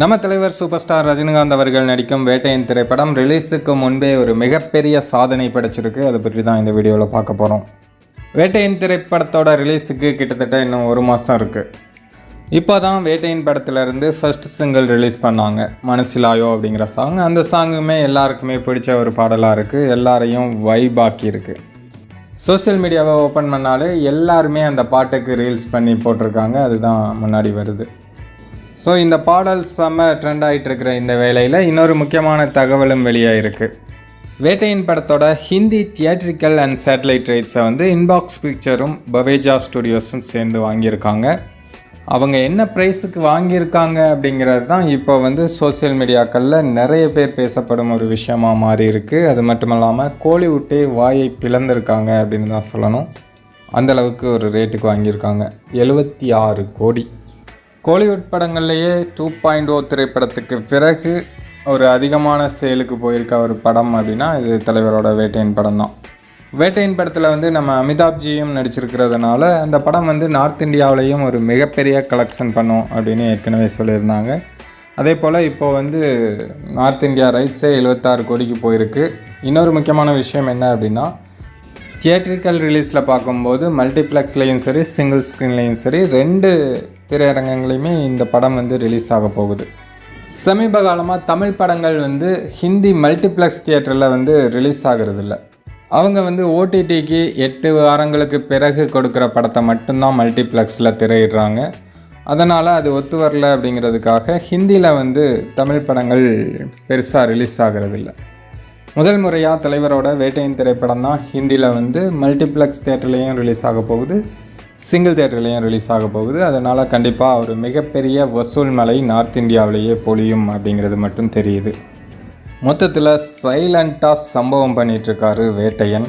நம்ம தலைவர் super star Rajinikanth அவர்கள் நடிக்கும் வேட்டையின் திரைப்படம் ரிலீஸுக்கு முன்பே ஒரு மிகப்பெரிய சாதனை படைச்சிருக்கு. அதை பற்றி தான் இந்த வீடியோவில் பார்க்க போகிறோம் வேட்டையின் திரைப்படத்தோட ரிலீஸுக்கு கிட்டத்தட்ட இன்னும் ஒரு மாதம் இருக்குது இப்போ தான் வேட்டையின் படத்துலேருந்து ஃபர்ஸ்ட் சிங்கிள் ரிலீஸ் பண்ணாங்க. மனசிலாயோ அப்படிங்கிற சாங் அந்த சாங்குமே எல்லாருக்குமே பிடிச்ச ஒரு பாடலாக இருக்குது எல்லாரையும் வைபாக்கி இருக்குது சோஷியல் மீடியாவை ஓப்பன் பண்ணாலே எல்லாருமே அந்த பாட்டுக்கு ரீல்ஸ் பண்ணி போட்டிருக்காங்க. அதுதான் முன்னாடி வருது. ஸோ இந்த பாடல் செம்ம ட்ரெண்ட் ஆகிட்டுருக்கிற இந்த வேலையில் இன்னொரு முக்கியமான தகவலும் வெளியாகிருக்கு வேட்டையின் படத்தோட ஹிந்தி தியேட்ரிக்கல் அண்ட் சேட்டலைட் ரைட்ஸை வந்து இன்பாக்ஸ் பிக்சரும் பவேஜா ஸ்டுடியோஸும் சேர்ந்து வாங்கியிருக்காங்க. அவங்க என்ன ப்ரைஸுக்கு வாங்கியிருக்காங்க அப்படிங்கிறது தான் இப்போ வந்து சோஷியல் மீடியாக்களில் நிறைய பேர் பேசப்படும் ஒரு விஷயமாக மாறி இருக்குது அது மட்டும் இல்லாமல் கோலிவுட்டே வாயை பிளந்திருக்காங்க அப்படின்னு தான் சொல்லணும். அந்த அளவுக்கு ஒரு ரேட்டுக்கு வாங்கியிருக்காங்க. எழுபத்தி ஆறு கோடி. கோலிவுட் படங்கள்லேயே டூ பாயிண்ட் ஓ oh திரைப்படத்துக்கு பிறகு ஒரு அதிகமான சேலுக்கு போயிருக்க ஒரு படம் அப்படின்னா இது தலைவரோட வேட்டையின் படம் தான் வேட்டையின் படத்தில் வந்து நம்ம அமிதாப்ஜியும் நடிச்சிருக்கிறதுனால அந்த படம் வந்து நார்த் இந்தியாவிலையும் ஒரு மிகப்பெரிய கலெக்ஷன் பண்ணும் அப்படின்னு ஏற்கனவே சொல்லியிருந்தாங்க. அதே போல் இப்போது வந்து நார்த் இந்தியா ரைட்ஸே எழுபத்தாறு கோடிக்கு போயிருக்கு. இன்னொரு முக்கியமான விஷயம் என்ன அப்படின்னா தியேட்ரிக்கல் ரிலீஸில் பார்க்கும்போது மல்டிப்ளெக்ஸ்லேயும் சரி சிங்கிள் ஸ்க்ரீன்லேயும் சரி ரெண்டு திரையரங்கங்களையுமே இந்த படம் வந்து ரிலீஸ் ஆக போகுது. சமீப காலமாக தமிழ் படங்கள் வந்து ஹிந்தி மல்டிப்ளெக்ஸ் தியேட்டரில் வந்து ரிலீஸ் ஆகிறதில்ல. அவங்க வந்து ஓடிடிக்கு எட்டு வாரங்களுக்கு பிறகு கொடுக்குற படத்தை மட்டும்தான் மல்டிப்ளெக்ஸில் திரையிடுறாங்க. அதனால் அது ஒத்து வரல அப்படிங்கிறதுக்காக ஹிந்தியில் வந்து தமிழ் படங்கள் பெருசாக ரிலீஸ் ஆகிறதில்ல. முதல் முறையாக தலைவரோட வேட்டையின் திரைப்படம் தான் ஹிந்தியில் வந்து மல்டிப்ளெக்ஸ் தேட்டர்லேயும் ரிலீஸ் ஆக போகுது. சிங்கிள் தேட்டர்லேயும் ரிலீஸ் ஆக போகுது. அதனால் கண்டிப்பாக ஒரு மிகப்பெரிய வசூல் மலை நார்த் இந்தியாவிலேயே பொழியும் அப்படிங்கிறது மட்டும் தெரியுது. மொத்தத்தில் சைலண்ட்டாக சம்பவம் பண்ணிகிட்ருக்காரு வேட்டையன்.